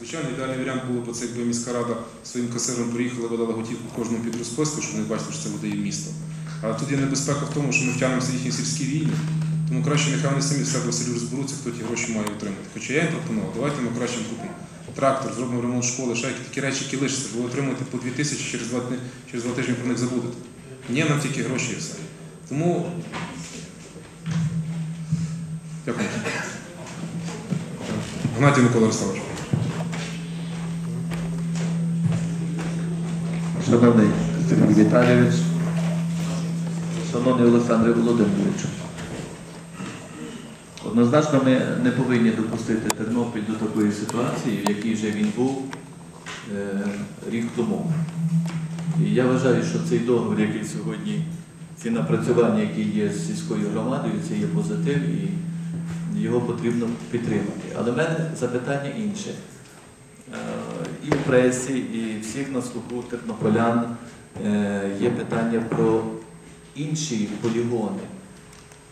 Звичайно, ідеальний варіант було б це, якби міська рада своїм касиром приїхала, видала готівку кожному під розписку, щоб вони бачили, що це видає місто. Але тут є небезпека в тому, що ми втягнемося їхні сільські війни. Тому краще нехай вони самі в себе в селі розберуться, хто ті гроші має отримати. Хоча я їм пропонував, давайте ми краще купимо трактор, зробимо ремонт школи, ще такі речі, які лишаться, бо отримуєте по 2 тисячі через два, через два тижні про них забудете. Ні, нам тільки гроші і все. Тому. Дякую. Гнатій Микола Ярославович. Шановний Сергій Віталійович, шановний Олександр Володимирович, однозначно ми не повинні допустити Тернопіль до такої ситуації, в якій вже він був е, рік тому. І я вважаю, що цей договір, який сьогодні, ці напрацювання, які є з сільською громадою, це є позитив і його потрібно підтримати. Але в мене запитання інше. І в пресі, і всіх на слуху тернополян е, є питання про інші полігони.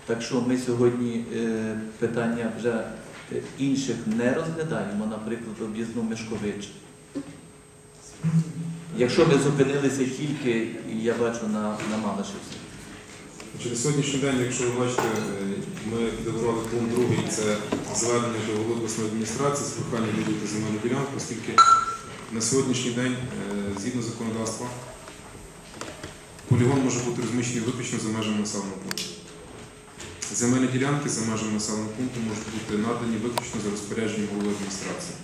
Так що ми сьогодні е, питання вже інших не розглядаємо, наприклад, об'їзну Мешкович. Якщо ми зупинилися тільки, я бачу, на, на Малашівці. Через сьогоднішній день, якщо ви бачите, е, ми підготували пункт другий, це звернення до обласної адміністрації з проханням відділити земельну ділянку, оскільки на сьогоднішній день, е, згідно законодавства, полігон може бути розміщений виключно за межами населеного пункту. Земельні ділянки за межами населеного пункту можуть бути надані виключно за розпорядженням голови адміністрації.